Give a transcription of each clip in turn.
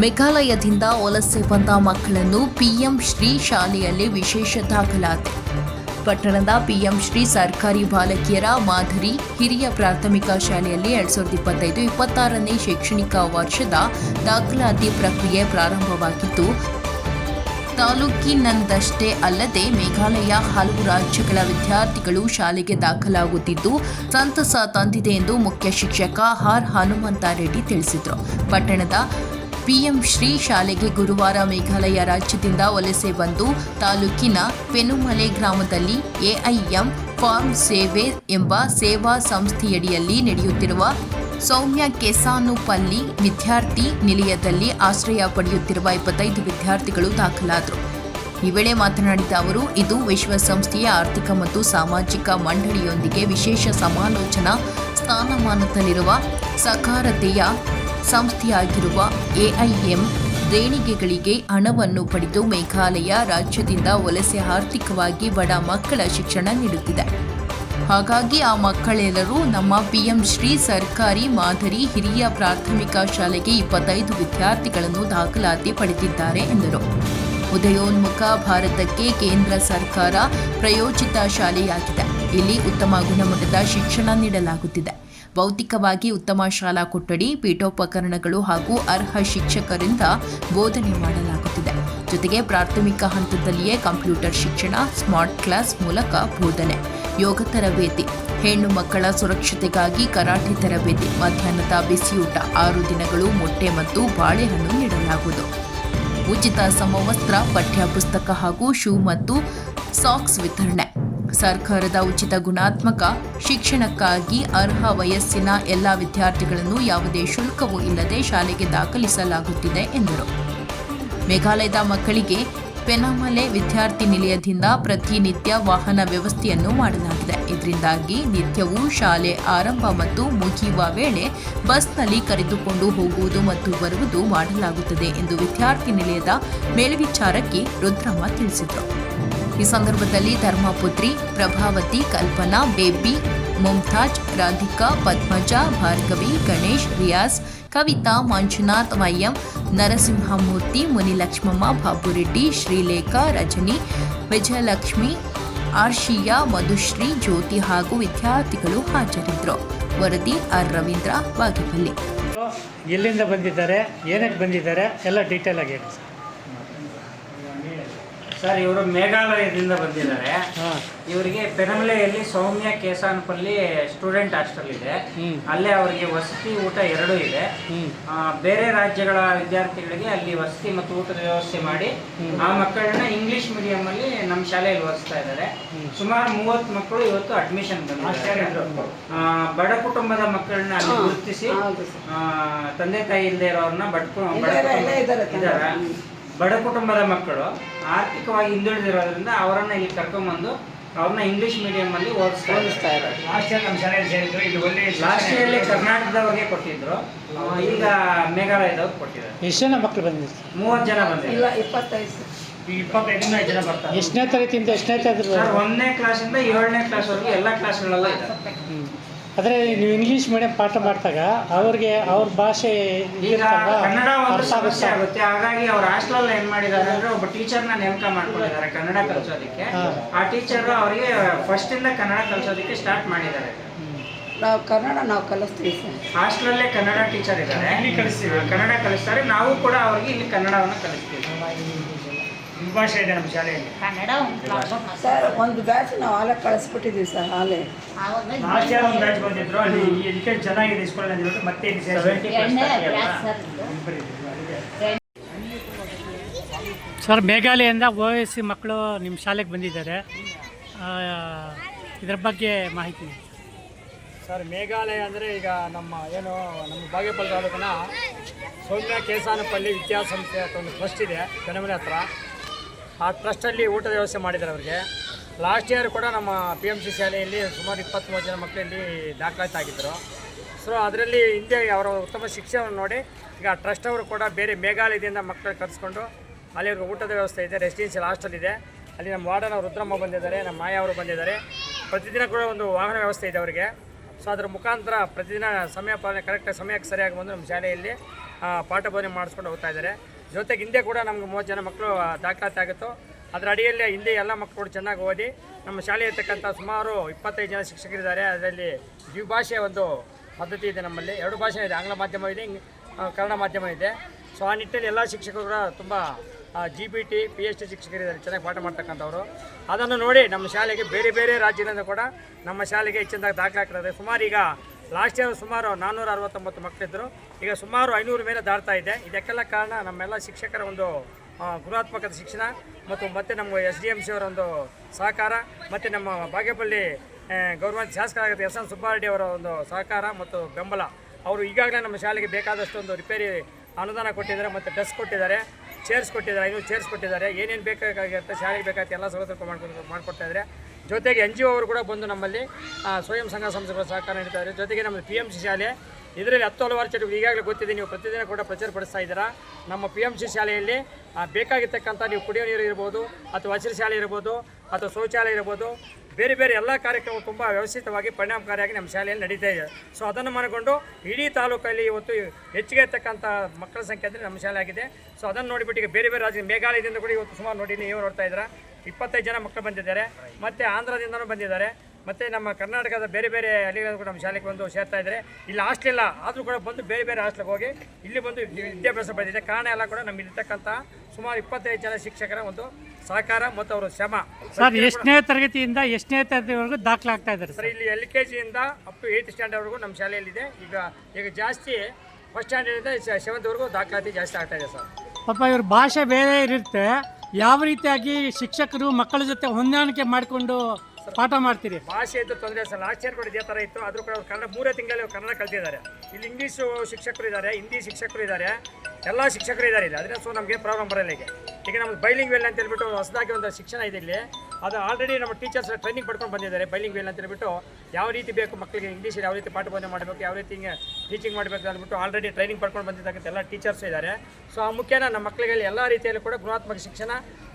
ಮೇಘಾಲಯದಿಂದ ವಲಸೆ ಬಂದ ಮಕ್ಕಳನ್ನು ಪಿಎಂ ಶ್ರೀ ಶಾಲೆಯಲ್ಲಿ ವಿಶೇಷ ದಾಖಲಾತಿ. ಪಟ್ಟಣದ ಪಿಎಂ ಶ್ರೀ ಸರ್ಕಾರಿ ಬಾಲಕಿಯರ ಮಾದರಿ ಹಿರಿಯ ಪ್ರಾಥಮಿಕ ಶಾಲೆಯಲ್ಲಿ ಎರಡ್ ಸಾವಿರದ ಇಪ್ಪತ್ತೈದು, ಇಪ್ಪತ್ತಾರನೇ ಶೈಕ್ಷಣಿಕ ವರ್ಷದ ದಾಖಲಾತಿ ಪ್ರಕ್ರಿಯೆ ಪ್ರಾರಂಭವಾಗಿದ್ದು ತಾಲೂಕಿನಂದಷ್ಟೇ ಅಲ್ಲದೆ ಮೇಘಾಲಯ ಹಲವು ರಾಜ್ಯಗಳ ವಿದ್ಯಾರ್ಥಿಗಳು ಶಾಲೆಗೆ ದಾಖಲಾಗುತ್ತಿದ್ದು, ಸಂತಸ ತಂದಿದೆ ಎಂದು ಮುಖ್ಯ ಶಿಕ್ಷಕ ಆರ್ ಹನುಮಂತ ರೆಡ್ಡಿ ತಿಳಿಸಿದರು. ಪಟ್ಟಣದ ಪಿಎಂ ಶ್ರೀ ಶಾಲೆಗೆ ಗುರುವಾರ ಮೇಘಾಲಯ ರಾಜ್ಯದಿಂದ ವಲಸೆ ಬಂದು ತಾಲೂಕಿನ ಪೆನುಮಲೆ ಗ್ರಾಮದಲ್ಲಿ ಎಐಎಂ ಫಾರ್ಮ್ ಸೇವೆ ಎಂಬ ಸೇವಾ ಸಂಸ್ಥೆಯಡಿಯಲ್ಲಿ ನಡೆಯುತ್ತಿರುವ ಸೌಮ್ಯ ಕೆಸಾನುಪಲ್ಲಿ ವಿದ್ಯಾರ್ಥಿ ನಿಲಯದಲ್ಲಿ ಆಶ್ರಯ ಪಡೆಯುತ್ತಿರುವ ಇಪ್ಪತ್ತೈದು ವಿದ್ಯಾರ್ಥಿಗಳು ದಾಖಲಾದರು. ಈ ವೇಳೆ ಮಾತನಾಡಿದ ಅವರು, ಇದು ವಿಶ್ವಸಂಸ್ಥೆಯ ಆರ್ಥಿಕ ಮತ್ತು ಸಾಮಾಜಿಕ ಮಂಡಳಿಯೊಂದಿಗೆ ವಿಶೇಷ ಸಮಾಲೋಚನಾ ಸ್ಥಾನಮಾನದಲ್ಲಿರುವ ಸಕಾರತೆಯ ಸಂಸ್ಥೆಯಾಗಿರುವ ಎಐಎಂ ದೇಣಿಗೆಗಳಿಗೆ ಹಣವನ್ನು ಪಡೆದು ಮೇಘಾಲಯ ರಾಜ್ಯದಿಂದ ವಲಸೆ ಆರ್ಥಿಕವಾಗಿ ಬಡ ಮಕ್ಕಳ ಶಿಕ್ಷಣ ನೀಡುತ್ತಿದೆ. ಹಾಗಾಗಿ ಆ ಮಕ್ಕಳೆಲ್ಲರೂ ನಮ್ಮ ಪಿಎಂ ಶ್ರೀ ಸರ್ಕಾರಿ ಮಾದರಿ ಹಿರಿಯ ಪ್ರಾಥಮಿಕ ಶಾಲೆಗೆ ಇಪ್ಪತ್ತೈದು ವಿದ್ಯಾರ್ಥಿಗಳನ್ನು ದಾಖಲಾತಿ ಪಡೆದಿದ್ದಾರೆ ಎಂದರು. ಉದಯೋನ್ಮುಖ ಭಾರತಕ್ಕೆ ಕೇಂದ್ರ ಸರ್ಕಾರ ಪ್ರಯೋಜಿತ ಶಾಲೆಯಾಗಿದೆ. ಇಲ್ಲಿ ಉತ್ತಮ ಗುಣಮಟ್ಟದ ಶಿಕ್ಷಣ ನೀಡಲಾಗುತ್ತಿದೆ. ಭೌತಿಕವಾಗಿ ಉತ್ತಮ ಶಾಲಾ ಕೊಠಡಿ, ಪೀಠೋಪಕರಣಗಳು ಹಾಗೂ ಅರ್ಹ ಶಿಕ್ಷಕರಿಂದ ಬೋಧನೆ ಮಾಡಲಾಗುತ್ತಿದೆ. ಜೊತೆಗೆ ಪ್ರಾಥಮಿಕ ಹಂತದಲ್ಲಿಯೇ ಕಂಪ್ಯೂಟರ್ ಶಿಕ್ಷಣ, ಸ್ಮಾರ್ಟ್ ಕ್ಲಾಸ್ ಮೂಲಕ ಬೋಧನೆ. ಯೋಗ ತರಬೇತಿ. ಹೆಣ್ಣು ಮಕ್ಕಳ ಸುರಕ್ಷತೆಗಾಗಿ ಕರಾಟೆ ತರಬೇತಿ. ಮಧ್ಯಾಹ್ನದ ಬಿಸಿಯೂಟ. ಆರು ದಿನಗಳು ಮೊಟ್ಟೆ ಮತ್ತು ಬಾಳೆಹಣ್ಣು ನೀಡಲಾಗುವುದು. ಉಚಿತ ಸಮವಸ್ತ್ರ ಪಠ್ಯ ಪುಸ್ತಕ ಹಾಗೂ ಶೂ ಮತ್ತು ಸಾಕ್ಸ್ ವಿತರಣೆ. ಸರ್ಕಾರದ ಉಚಿತ ಗುಣಾತ್ಮಕ ಶಿಕ್ಷಣಕ್ಕಾಗಿ ಅರ್ಹ ವಯಸ್ಸಿನ ಎಲ್ಲ ವಿದ್ಯಾರ್ಥಿಗಳನ್ನು ಯಾವುದೇ ಶುಲ್ಕವೂ ಇಲ್ಲದೆ ಶಾಲೆಗೆ ದಾಖಲಿಸಲಾಗುತ್ತಿದೆ ಎಂದರು. ಮೇಘಾಲಯದ ಮಕ್ಕಳಿಗೆ ಪೆನಮಲೆ ವಿದ್ಯಾರ್ಥಿ ನಿಲಯದಿಂದ ಪ್ರತಿನಿತ್ಯ ವಾಹನ ವ್ಯವಸ್ಥೆಯನ್ನು ಮಾಡಲಾಗಿದೆ. ಇದರಿಂದಾಗಿ ನಿತ್ಯವೂ ಶಾಲೆ ಆರಂಭ ಮತ್ತು ಮುಗಿಯುವ ವೇಳೆ ಬಸ್ನಲ್ಲಿ ಕರೆದುಕೊಂಡು ಹೋಗುವುದು ಮತ್ತು ಬರುವುದು ಮಾಡಲಾಗುತ್ತದೆ ಎಂದು ವಿದ್ಯಾರ್ಥಿ ನಿಲಯದ ಮೇಲ್ವಿಚಾರಕಿ ರುದ್ರಮ್ಮ ತಿಳಿಸಿದರು. ಈ ಸಂದರ್ಭದಲ್ಲಿ ಧರ್ಮಪುತ್ರಿ, ಪ್ರಭಾವತಿ, ಕಲ್ಪನಾ, ಬೇಬಿ, ಮುಮ್ತಾಜ್, ರಾಧಿಕಾ, ಪದ್ಮಜ, ಭಾರ್ಗವಿ, ಗಣೇಶ್ ರಿಯಾಸ್ ಕವಿತಾ, ಮಂಜುನಾಥ್ ವೈಎಂ ನರಸಿಂಹಮೂರ್ತಿ, ಮುನಿಲಕ್ಷ್ಮಮ್ಮ, ಬಾಬುರೆಡ್ಡಿ, ಶ್ರೀಲೇಖಾ, ರಜನಿ, ವಿಜಯಲಕ್ಷ್ಮಿ, ಆರ್ಷಿಯಾ, ಮಧುಶ್ರೀ, ಜ್ಯೋತಿ ಹಾಗೂ ವಿದ್ಯಾರ್ಥಿಗಳು ಹಾಜರಿದ್ದರು. ವರದಿ ಆರ್. ರವೀಂದ್ರ, ಬಾಗೇಪಲ್ಲಿ. ಎಲ್ಲಿಂದ ಬಂದಿದ್ದಾರೆ, ಏನಕ್ಕೆ ಬಂದಿದ್ದಾರೆ, ಎಲ್ಲ ಡೀಟೇಲ್ ಆಗಿ ಹೇಳಿ ಸರ್ ಇವರು ಮೇಘಾಲಯದಿಂದ ಬಂದಿದ್ದಾರೆ. ಇವರಿಗೆ ಪೆನಮಲೆಯಲ್ಲಿ ಸೌಮ್ಯ ಕೇಸಾನಪಲ್ಲಿ ಸ್ಟೂಡೆಂಟ್ ಹಾಸ್ಟೆಲ್ ಇದೆ. ಅಲ್ಲೇ ಅವರಿಗೆ ವಸತಿ ಊಟ ಎರಡೂ ಇದೆ. ಬೇರೆ ರಾಜ್ಯಗಳ ವಿದ್ಯಾರ್ಥಿಗಳಿಗೆ ಅಲ್ಲಿ ವಸತಿ ಮತ್ತು ಊಟದ ವ್ಯವಸ್ಥೆ ಮಾಡಿ. ಆ ಮಕ್ಕಳನ್ನ ಇಂಗ್ಲಿಷ್ ಮೀಡಿಯಂ ಅಲ್ಲಿ ನಮ್ಮ ಶಾಲೆಯಲ್ಲಿ ಓದಿಸ್ತಾ ಇದ್ದಾರೆ. ಸುಮಾರು ಮೂವತ್ತು ಮಕ್ಕಳು ಇವತ್ತು ಅಡ್ಮಿಷನ್ ಬಂದಿದ್ದಾರೆ. ಬಡ ಕುಟುಂಬದ ಮಕ್ಕಳನ್ನ ಅಲ್ಲಿ ಗುರುತಿಸಿ ತಂದೆ ತಾಯಿ ಇಲ್ಲದೆ ಇರೋರನ್ನ ಬಡ ಕುಟುಂಬ- ಇದ್ದಾರೆ. ಬಡ ಕುಟುಂಬದ ಮಕ್ಕಳು ಆರ್ಥಿಕವಾಗಿ ಹಿಂದುಳಿದಿರೋದ್ರಿಂದ ಅವರನ್ನ ಇಲ್ಲಿ ಕರ್ಕೊಂಬಂದು ಅವ್ರನ್ನ ಇಂಗ್ಲಿಷ್ ಮೀಡಿಯಂ ಅಲ್ಲಿ ಓದಿಸ್ತಾ ಇದ್ದಾರೆ. ಲಾಸ್ಟ್ ಇಯರ್ ನಮ್ಮ ಶಾಲೆಯಲ್ಲಿ ಸೇರಿದ್ರು ಇಲ್ಲಿ ಒಳ್ಳೆ ಲಾಸ್ಟ್ ಇಯರ್ಲಿ ಕರ್ನಾಟಕದವ್ರಿಗೆ ಕೊಟ್ಟಿದ್ರು. ಈಗ ಮೇಘಾಲಯದವ್ರು ಕೊಟ್ಟಿದ್ದಾರೆ. ಎಷ್ಟು ಜನ ಮಕ್ಕಳು ಬಂದಿದ್ರು ಮೂವತ್ತು ಜನ ಬಂದಿದ್ದಾರೆ. ಇಲ್ಲ ಇಪ್ಪತ್ತೈದು. ಇಪ್ಪತ್ತೈದರಿಂದ ಜನ ಬರ್ತಾರೆ. ಎಷ್ಟನೇ ತರಗತಿಯಿಂದ ಎಷ್ಟನೇ ತರಗತಿ ಸರ್ ಒಂದನೇ ಕ್ಲಾಸಿಂದ ಏಳನೇ ಕ್ಲಾಸ್ವರೆಗೂ ಎಲ್ಲ ಕ್ಲಾಸ್ಗಳೆಲ್ಲ ಇದೆ ಆದರೆ ನೀವು ಇಂಗ್ಲೀಷ್ ಮೀಡಿಯಂ ಪಾಠ ಮಾಡಿದಾಗ ಅವ್ರಿಗೆ ಅವ್ರ ಭಾಷೆ ಈಗ? ಕನ್ನಡ ಒಂದು ಸಮಸ್ಯೆ ಆಗುತ್ತೆ. ಹಾಗಾಗಿ ಅವ್ರ ಹಾಸ್ಟೆಲ್ ಏನ್ ಮಾಡಿದ್ದಾರೆ ಅಂದ್ರೆ ಒಬ್ಬ ಟೀಚರ್ನ ನೇಮಕ ಮಾಡ್ಕೊಂಡಿದ್ದಾರೆ ಕನ್ನಡ ಕಲಿಸೋದಕ್ಕೆ. ಆ ಟೀಚರ್ ಅವರಿಗೆ ಫಸ್ಟ್ ಇಂದ ಕನ್ನಡ ಕಲಿಸೋದಕ್ಕೆ ಸ್ಟಾರ್ಟ್ ಮಾಡಿದ್ದಾರೆ. ನಾವು ಕನ್ನಡ ನಾವು ಕಲಿಸ್ತೀವಿ ಸರ್. ಹಾಸ್ಟೆಲಲ್ಲೇ ಕನ್ನಡ ಟೀಚರ್ ಇದ್ದಾರೆ. ಕಲಿಸ್ತೀವಿ. ಕನ್ನಡ ಕಲಿಸ್ತಾರೆ. ನಾವು ಕೂಡ ಅವ್ರಿಗೆ ಇಲ್ಲಿ ಕನ್ನಡವನ್ನು ಕಲಿಸ್ತೀವಿ. ಭಾಷೆ ಇದೆ ನಮ್ಮ ಶಾಲೆಯಲ್ಲಿ. ಸರ್ ಒಂದು ಬ್ಯಾಚ್ ನಾವು ಹಾಲೆ ಕಳಿಸ್ಬಿಟ್ಟಿದ್ದೀವಿ ಸರ್ ಹಾಲೆ. ಲಾಸ್ಟ್ ಇಯರ್ ಒಂದು ಬ್ಯಾಚ್ ಬಂದಿದ್ರು ಅಲ್ಲಿ ಎಜುಕೇಟ್ ಚೆನ್ನಾಗಿದೆ ಮತ್ತೆ ಇಲ್ಲಿ ಸೇರಿಸಿ. ಸರ್ ಮೇಘಾಲಯದಿಂದ ಓ ಎಸ್ ಸಿ ಮಕ್ಕಳು ನಿಮ್ಮ ಶಾಲೆಗೆ ಬಂದಿದ್ದಾರೆ. ಇದ್ರ ಬಗ್ಗೆ ಮಾಹಿತಿ. ಸರ್ ಮೇಘಾಲಯ ಅಂದರೆ ಈಗ ನಮ್ಮ ಏನು ನಮ್ಮ ಬಾಗೇಪಲ್ಲಿ ತಾಲೂಕಿನ ಸೌಮ್ಯ ಕೇಸಾನಪಲ್ಲಿ ವಿದ್ಯಾಸಂಸ್ಥೆ ಅಂತ ಒಂದು ಟ್ರಸ್ಟ್ ಇದೆ ಕಣಮನೆ ಹತ್ರ. ಆ ಟ್ರಸ್ಟಲ್ಲಿ ಊಟದ ವ್ಯವಸ್ಥೆ ಮಾಡಿದ್ದಾರೆ ಅವರಿಗೆ. ಲಾಸ್ಟ್ ಇಯರ್ ಕೂಡ ನಮ್ಮ ಪಿ ಎಂ ಸಿ ಶಾಲೆಯಲ್ಲಿ ಸುಮಾರು ಇಪ್ಪತ್ತ್ಮೂರು ಜನ ಮಕ್ಕಳಲ್ಲಿ ದಾಖಲಾತಿ ಆಗಿದ್ದರು ಸೊ ಅದರಲ್ಲಿ ಹಿಂದೆ ಅವರ ಉತ್ತಮ ಶಿಕ್ಷಣವನ್ನು ನೋಡಿ, ಈಗ ಟ್ರಸ್ಟ್ ಅವರು ಕೂಡ ಬೇರೆ ಮೇಘಾಲಯದಿಂದ ಮಕ್ಕಳು ಕರೆಸ್ಕೊಂಡು ಅಲ್ಲಿ ಅವ್ರಿಗೆ ಊಟದ ವ್ಯವಸ್ಥೆ ಇದೆ ರೆಸಿಡೆನ್ಷಿಯಲ್ ಹಾಸ್ಟೆಲ್ ಇದೆ. ಅಲ್ಲಿ ನಮ್ಮ ವಾರ್ಡನ್ ರುದ್ರಮ್ಮ ಬಂದಿದ್ದಾರೆ, ನಮ್ಮ ಮಾಯ ಅವರು ಬಂದಿದ್ದಾರೆ. ಪ್ರತಿದಿನ ಕೂಡ ಒಂದು ವಾಹನ ವ್ಯವಸ್ಥೆ ಇದೆ ಅವರಿಗೆ. ಸೊ ಅದರ ಮುಖಾಂತರ ಪ್ರತಿದಿನ ಸಮಯ ಪಾಲನೆ ಕರೆಕ್ಟಾಗಿ ಸಮಯಕ್ಕೆ ಸರಿಯಾಗಿ ಬಂದು ನಮ್ಮ ಶಾಲೆಯಲ್ಲಿ ಪಾಠ ಬೋಧನೆ ಮಾಡಿಸ್ಕೊಂಡು ಹೋಗ್ತಾ ಇದ್ದಾರೆ. ಜೊತೆಗೆ ಹಿಂದೆ ಕೂಡ ನಮ್ಗೆ ಮೂವತ್ತು ಜನ ಮಕ್ಕಳು ದಾಖಲಾತಿ ಆಗುತ್ತೋ, ಅದರ ಅಡಿಯಲ್ಲಿ ಹಿಂದೆ ಎಲ್ಲ ಮಕ್ಕಳು ಚೆನ್ನಾಗಿ ಓದಿ, ನಮ್ಮ ಶಾಲೆ ಇರ್ತಕ್ಕಂಥ ಸುಮಾರು ಇಪ್ಪತ್ತೈದು ಜನ ಶಿಕ್ಷಕರಿದ್ದಾರೆ. ಅದರಲ್ಲಿ ದ್ವಿಭಾಷೆಯ ಒಂದು ಪದ್ಧತಿ ಇದೆ ನಮ್ಮಲ್ಲಿ. ಎರಡು ಭಾಷೆ ಇದೆ, ಆಂಗ್ಲ ಮಾಧ್ಯಮ ಇದೆ ಕನ್ನಡ ಮಾಧ್ಯಮ ಇದೆ. ಸೊ ಆ ನಿಟ್ಟಿನಲ್ಲಿ ಎಲ್ಲ ಶಿಕ್ಷಕರು ಕೂಡ ತುಂಬ G B T P H D ಶಿಕ್ಷಕರಿದ್ದಾರೆ, ಚೆನ್ನಾಗಿ ಪಾಠ ಮಾಡ್ತಕ್ಕಂಥವ್ರು. ಅದನ್ನು ನೋಡಿ ನಮ್ಮ ಶಾಲೆಗೆ ಬೇರೆ ಬೇರೆ ರಾಜ್ಯದಿಂದ ಕೂಡ ನಮ್ಮ ಶಾಲೆಗೆ ಹೆಚ್ಚಿನದಾಗಿ ದಾಖಲಾಗ್ತದೆ. ಸುಮಾರು ಈಗ ಲಾಸ್ಟ್ ಇಯರ್ ಸುಮಾರು ನಾನ್ನೂರ ಅರವತ್ತೊಂಬತ್ತು ಮಕ್ಕಳಿದ್ದರು ಈಗ ಸುಮಾರು ಐನೂರು ಮೇಲೆ ದಾಡ್ತಾ ಇದೆ. ಇದಕ್ಕೆಲ್ಲ ಕಾರಣ ನಮ್ಮೆಲ್ಲ ಶಿಕ್ಷಕರ ಒಂದು ಗುಣಾತ್ಮಕದ ಶಿಕ್ಷಣ ಮತ್ತು ಮತ್ತೆ ನಮ್ಮ ಎಸ್ ಡಿ ಎಂ ಸಿ ಒಂದು ಸಹಕಾರ ಮತ್ತು ನಮ್ಮ ಬಾಗೇಪಲ್ಲಿ ಗೌರ್ಮೆಂಟ್ ಶಾಸಕರಾದ ಎಸ್ ಎನ್ ಸುಬ್ಬಾರೆಡ್ಡಿ ಅವರ ಒಂದು ಸಹಕಾರ ಮತ್ತು ಬೆಂಬಲ. ಅವರು ಈಗಾಗಲೇ ನಮ್ಮ ಶಾಲೆಗೆ ಬೇಕಾದಷ್ಟು ಒಂದು ರಿಪೇರಿ ಅನುದಾನ ಕೊಟ್ಟಿದ್ದಾರೆ ಮತ್ತು ಡ್ರೆಸ್ ಕೊಟ್ಟಿದ್ದಾರೆ. ಚೇರ್ಸ್ ಕೊಟ್ಟಿದ್ದಾರೆ ಐನೂರು ಚೇರ್ಸ್ ಕೊಟ್ಟಿದ್ದಾರೆ ಏನೇನು ಬೇಕಾಗಿರುತ್ತೆ, ಶಾಲೆಗೆ ಬೇಕಾಗುತ್ತೆ ಎಲ್ಲ ಸೌಲಭ್ಯ ಮಾಡ್ಕೊಂಡು ಮಾಡಿಕೊಡ್ತಾ ಜೊತೆಗೆ ಎನ್ ಜಿ ಒ ಅವರು ಕೂಡ ಬಂದು ನಮ್ಮಲ್ಲಿ ಸ್ವಯಂ ಸಂಘ ಸಂಸ್ಥೆಗಳ ಸಹಕಾರ ನೀಡ್ತಾ ಇದ್ದಾರೆ. ಜೊತೆಗೆ ನಮ್ಮ ಪಿ ಎಂ ಸಿ ಶಾಲೆ ಇದರಲ್ಲಿ ಹತ್ತು ಹಲವಾರು ಚಟುವಟಿಕೆ ಈಗಾಗಲೇ ಗೊತ್ತಿದೆ, ನೀವು ಪ್ರತಿದಿನ ಕೂಡ ಪ್ರಚಾರ ಪಡಿಸ್ತಾ ಇದ್ದೀರಾ. ನಮ್ಮ ಪಿ ಎಂ ಸಿ ಶಾಲೆಯಲ್ಲಿ ಬೇಕಾಗಿರ್ತಕ್ಕಂಥ ನೀವು ಕುಡಿಯೋ ನೀರು ಇರ್ಬೋದು, ಅಥವಾ ಹಸಿರು ಶಾಲೆ ಇರ್ಬೋದು, ಅಥವಾ ಶೌಚಾಲಯ ಇರ್ಬೋದು, ಬೇರೆ ಬೇರೆ ಎಲ್ಲ ಕಾರ್ಯಕ್ರಮ ತುಂಬ ವ್ಯವಸ್ಥಿತವಾಗಿ ಪರಿಣಾಮಕಾರಿಯಾಗಿ ನಮ್ಮ ಶಾಲೆಯಲ್ಲಿ ನಡೀತಾ ಇದೆ. ಸೊ ಅದನ್ನು ಮನಗೊಂಡು ಇಡೀ ತಾಲೂಕಲ್ಲಿ ಇವತ್ತು ಹೆಚ್ಚಿಗೆ ಇರ್ತಕ್ಕಂಥ ಮಕ್ಕಳ ಸಂಖ್ಯೆ ಅಂದರೆ ನಮ್ಮ ಶಾಲೆ ಆಗಿದೆ. ಸೊ ಅದನ್ನು ನೋಡಿಬಿಟ್ಟು ಈಗ ಬೇರೆ ಬೇರೆ ರಾಜ್ಯ, ಮೇಘಾಲಯದಿಂದ ಕೂಡ ಇವತ್ತು ಸುಮಾರು ನೋಡಿ ನೀವು ನೋಡ್ತಾ ಇದ್ದೀರಾ. ಇಪ್ಪತ್ತೈದು ಜನ ಮಕ್ಕಳು ಬಂದಿದ್ದಾರೆ. ಮತ್ತು ಆಂಧ್ರದಿಂದನೂ ಬಂದಿದ್ದಾರೆ. ಮತ್ತು ನಮ್ಮ ಕರ್ನಾಟಕದ ಬೇರೆ ಬೇರೆ ಹಳ್ಳಿಗಳಲ್ಲೂ ಕೂಡ ನಮ್ಮ ಶಾಲೆಗೆ ಬಂದು ಸೇರ್ತಾ ಇದ್ದಾರೆ. ಇಲ್ಲಿ ಹಾಸ್ಟೆಲ್ ಇಲ್ಲ ಆದರೂ ಕೂಡ ಬಂದು ಬೇರೆ ಬೇರೆ ಹಾಸ್ಟೆಲ್ಗೆ ಹೋಗಿ ಇಲ್ಲಿ ಬಂದು ವಿದ್ಯಾಭ್ಯಾಸ ಬಂದಿದೆ ಕಾರಣ ಎಲ್ಲ ಕೂಡ ನಮ್ಮ ಇರ್ತಕ್ಕಂಥ ಸುಮಾರು ಇಪ್ಪತ್ತೈದು ಜನ ಶಿಕ್ಷಕರ ಒಂದು ಸಹಕಾರ ಮತ್ತು ಅವರ ಶ್ರಮ. ಸರ್ ಎಷ್ಟನೇ ತರಗತಿಯಿಂದ ಎಷ್ಟನೇ ತರಗತಿವರೆಗೂ ದಾಖಲಾಗ್ತಾ ಇದ್ದಾರೆ ಸರ್ ಇಲ್ಲಿ ಎಲ್ ಕೆ ಜಿಯಿಂದ ಅಪ್ ಟು ಏಯ್ತ್ ಸ್ಟ್ಯಾಂಡರ್ಡ್ವರೆಗೂ ನಮ್ಮ ಶಾಲೆಯಲ್ಲಿದೆ. ಈಗ ಈಗ ಜಾಸ್ತಿ ಫಸ್ಟ್ ಸ್ಟ್ಯಾಂಡರ್ಡಿಂದ ಸೆವೆಂತ್ವರೆಗೂ ದಾಖಲಾತಿ ಜಾಸ್ತಿ ಆಗ್ತಾ ಇದೆ ಸರ್. ಪಾಪ ಇವ್ರ ಭಾಷೆ ಬೇರೆ ಇರುತ್ತೆ. ಯಾವ ರೀತಿಯಾಗಿ ಶಿಕ್ಷಕರು ಮಕ್ಕಳ ಜೊತೆ ಹೊಂದಾಣಿಕೆ ಮಾಡಿಕೊಂಡು ಪಾಠ ಮಾಡ್ತೀರಿ. ಭಾಷೆ ಇದ್ದು ತೊಂದರೆ ಸರ್. ಲಾಸ್ಟ್ ಇಯರ್ ಕೂಡ ಇದೇ ಥರ ಇತ್ತು. ಆದರೂ ಕೂಡ ಅವ್ರು ಕನ್ನಡ ಮೂರೇ ತಿಂಗಳಲ್ಲಿ ಅವ್ರು ಕನ್ನಡ ಕಲ್ತಿದ್ದಾರೆ. ಇಲ್ಲಿ ಇಂಗ್ಲೀಷು ಶಿಕ್ಷಕರು ಇದ್ದಾರೆ, ಹಿಂದಿ ಶಿಕ್ಷಕರು ಇದ್ದಾರೆ. ಎಲ್ಲ ಶಿಕ್ಷಕರು ಇದ್ದಾರೆ ಇಲ್ಲಿ. ಅದರಿಂದ ಸೊ ನಮಗೆ ಪ್ರಾಬ್ಲಮ್ ಬರಲ್ಲ ಈಗ. ಈಗ ನಮ್ಗೆ ಬೈಲಿಂಗ್ ವೆಲ್ ಅಂತ ಹೇಳ್ಬಿಟ್ಟು ಹೊಸದಾಗಿ ಒಂದು ಶಿಕ್ಷಣ ಇದೆ ಇಲ್ಲಿ. ಅದು ಆಲ್ರೆಡಿ ನಮ್ಮ ಟೀಚರ್ಸ್ ಟ್ರೈನಿಂಗ್ ಪಡ್ಕೊಂಡು ಬಂದಿದ್ದಾರೆ ಬೈಲಿಂಗ್ ವೇಲ್ ಅಂತ ಹೇಳ್ಬಿಟ್ಟು. ಯಾವ ರೀತಿ ಬೇಕು ಮಕ್ಕಳಿಗೆ ಇಂಗ್ಲೀಷಲ್ಲಿ ಯಾವ ರೀತಿ ಪಾಠ ಬೋಧನೆ ಮಾಡಬೇಕು, ಯಾವ ರೀತಿ ಹಿಂಗೆ ಟೀಚಿಂಗ್ ಮಾಡಬೇಕು ಅಂದ್ಬಿಟ್ಟು ಆಲ್ರೆಡಿ ಟ್ರೈನಿಂಗ್ ಪಡ್ಕೊಂಡು ಬಂದಿದ್ದಕ್ಕಂಥ ಎಲ್ಲ ಟೀಚರ್ಸ್ ಇದ್ದಾರೆ. ಸೊ ಆ ಮುಖ್ಯನ ನಮ್ಮ ಮಕ್ಕಳಿಗೆ ಎಲ್ಲ ರೀತಿಯಲ್ಲೂ ಕೂಡ ಗುಣಾತ್ಮಕ ಶಿಕ್ಷಣ,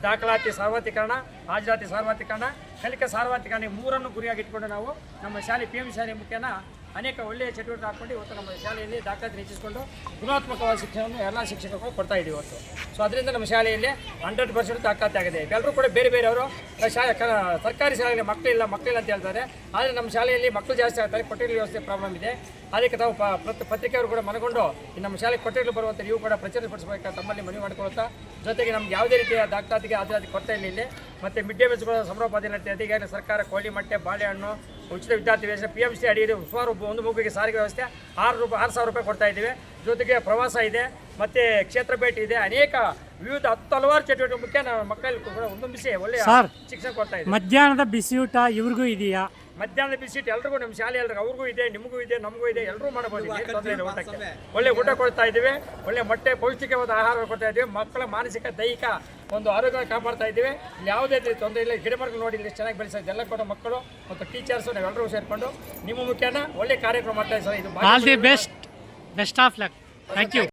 ದಾಖಲಾತಿ ಸಾರ್ವತ್ರಿಕರಣ, ಹಾಜರಾತಿ ಸಾರ್ವತ್ರಿಕರಣ, ಕಲಿಕಾ ಸಾರ್ವತ್ರಿಕರಣ ಮೂರನ್ನು ಗುರಿಯಾಗಿಟ್ಕೊಂಡು ನಾವು ನಮ್ಮ ಶಾಲೆ ಪಿ ಎಂ ಶಾಲೆ ಮುಖ್ಯನ ಅನೇಕ ಒಳ್ಳೆಯ ಚಟುವಟಿಕೆ ಹಾಕೊಂಡು ಇವತ್ತು ನಮ್ಮ ಶಾಲೆಯಲ್ಲಿ ದಾಖಲಾತಿ ಹೆಚ್ಚಿಸಿಕೊಂಡು ಗುಣಾತ್ಮಕವಾದ ಶಿಕ್ಷಣವನ್ನು ಎಲ್ಲ ಶಿಕ್ಷಕರು ಕೊಡ್ತಾ ಇದ್ದೀವಿ ಇವತ್ತು. ಸೊ ಅದರಿಂದ ನಮ್ಮ ಶಾಲೆಯಲ್ಲಿ ಹಂಡ್ರೆಡ್ ಪರ್ಸೆಂಟ್ ದಾಖಲಾತಿ ಆಗಿದೆ. ಎಲ್ಲರೂ ಕೂಡ ಬೇರೆ ಬೇರೆಯವರು ಶಾಲೆ ಸರ್ಕಾರಿ ಶಾಲೆಯಲ್ಲಿ ಮಕ್ಕಳಿಲ್ಲ ಮಕ್ಕಳಿಲ್ಲ ಅಂತ ಹೇಳ್ತಾರೆ. ಆದರೆ ನಮ್ಮ ಶಾಲೆಯಲ್ಲಿ ಮಕ್ಕಳು ಜಾಸ್ತಿ ಆಗ್ತಾರೆ, ಕೊಠಡಿ ವ್ಯವಸ್ಥೆ ಪ್ರಾಬ್ಲಮ್ ಇದೆ. ಅದಕ್ಕೆ ತಾವು ಪತ್ರಿಕೆಯವರು ಕೂಡ ಮನಗೊಂಡು ನಮ್ಮ ಶಾಲೆಗೆ ಕೊಠಡಿ ಬರುವಂಥ ನೀವು ಕೂಡ ಪ್ರಚಾರಪಡಿಸಬೇಕು ತಮ್ಮಲ್ಲಿ ಮನವಿ ಮಾಡಿಕೊಳ್ತಾ ಜೊತೆಗೆ ನಮ್ಗೆ ಯಾವುದೇ ರೀತಿಯ ದಾಖಲಾತಿಗೆ ಹಾಜರಾತಿ ಕೊಡ್ತಾ ಇಲ್ಲ ಮತ್ತು ಮಿಡ್ ಡೇ ಮೀಲ್ಸ್ಗಳ ಸಮರೋಪಾದಿ ನಡೆಯುತ್ತೆ. ಈಗಾಗಲೇ ಸರ್ಕಾರ ಕೋಳಿ ಮಟ್ಟೆ ಬಾಳೆಹಣ್ಣು ಉಚಿತ ವಿದ್ಯಾರ್ಥಿ ವೇತನ ಪಿ ಎಂ ಸಿ ಅಡಿಯಲ್ಲಿ ಸುಮಾರು ಒಂದು ಮಗುವಿಗೆ ಸಾರಿಗೆ ವ್ಯವಸ್ಥೆ. ಆರು ರೂಪಾಯಿ ಆರು ಸಾವಿರ ರೂಪಾಯಿ ಕೊಡ್ತಾ ಇದ್ದೀವಿ. ಜೊತೆಗೆ ಪ್ರವಾಸ ಇದೆ ಮತ್ತು ಕ್ಷೇತ್ರ ಭೇಟಿ ಇದೆ. ಅನೇಕ ವಿವಿಧ ಹತ್ತು ಹಲವಾರು ಚಟುವಟಿಕೆ ಮುಖ್ಯ ನಾವು ಮಕ್ಕಳಲ್ಲಿ ಕೂಡ ಒಂದೊಂದಿಸಿ ಒಳ್ಳೆಯ ಸರ್. ಶಿಕ್ಷಣ ಕೊಡ್ತಾ ಇದೆ. ಮಧ್ಯಾಹ್ನದ ಬಿಸಿಯೂಟ ಇವ್ರಿಗೂ ಇದೆಯಾ? ಮಧ್ಯಾಹ್ನದ ಬಿಸಿಟ್ ಎಲ್ರಿಗೂ ನಮ್ಮ ಶಾಲೆ ಎಲ್ರಿಗೂ ಅವ್ರಿಗೂ ಇದೆ ನಿಮಗೂ ಇದೆ ನಮಗೂ ಇದೆ ಎಲ್ಲರೂ ಮಾಡಬಹುದು ಊಟಕ್ಕೆ. ಒಳ್ಳೆ ಊಟ ಕೊಡ್ತಾ ಇದ್ದೀವಿ ಒಳ್ಳೆ ಮೊಟ್ಟೆ ಪೌಷ್ಟಿಕವಾದ ಆಹಾರ ಕೊಡ್ತಾ ಇದ್ದೀವಿ ಮಕ್ಕಳ ಮಾನಸಿಕ ದೈಹಿಕ ಒಂದು ಆರೋಗ್ಯ ಕಾಪಾಡ್ತಾ ಇದ್ದೀವಿ. ಇಲ್ಲಿ ಯಾವುದೇ ರೀತಿ ತೊಂದರೆ ಇಲ್ಲ ಗಿಡ ಮರಗಳು ನೋಡಿ ಇಲ್ಲಿ ಚೆನ್ನಾಗಿ ಬೆಳೆಸೋದು ಎಲ್ಲ ಕೂಡ ಮಕ್ಕಳು ಮತ್ತು ಟೀಚರ್ಸು ನಾವೆಲ್ಲರೂ ಸೇರಿಕೊಂಡು ನಿಮ್ಮ ಮುಖ್ಯನ ಒಳ್ಳೆ ಕಾರ್ಯಕ್ರಮ ಮಾಡ್ತಾ ಇದ್ದೀವಿ ಸರ್ ಇದು best best of luck thank you